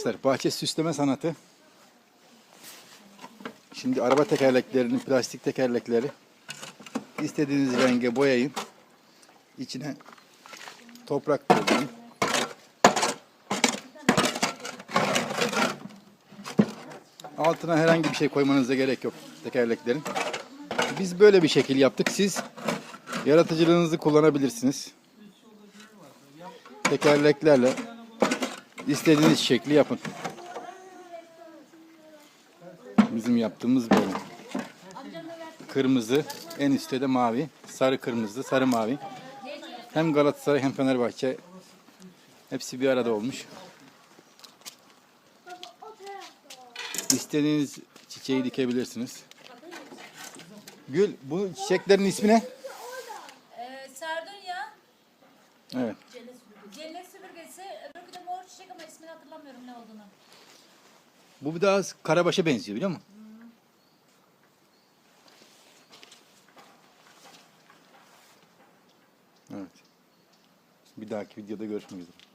Arkadaşlar bahçe süsleme sanatı. Şimdi araba tekerleklerinin plastik tekerlekleri istediğiniz renge boyayın. İçine toprak koyun. Altına herhangi bir şey koymanıza gerek yok tekerleklerin. Biz böyle bir şekil yaptık. Siz yaratıcılığınızı kullanabilirsiniz. Tekerleklerle istediğiniz şekli yapın. Bizim yaptığımız böyle. Kırmızı, en üstte de mavi. Sarı kırmızı, sarı mavi. Hem Galatasaray hem Fenerbahçe hepsi bir arada olmuş. İstediğiniz çiçeği dikebilirsiniz. Gül, bu çiçeklerin ismi ne? Evet. cennet süpürgesi, öbürkü de mor çiçek ama ismini hatırlamıyorum ne olduğunu. Bu bir daha karabaşa benziyor biliyor musun? Evet. Bir dahaki videoda görüşmek üzere.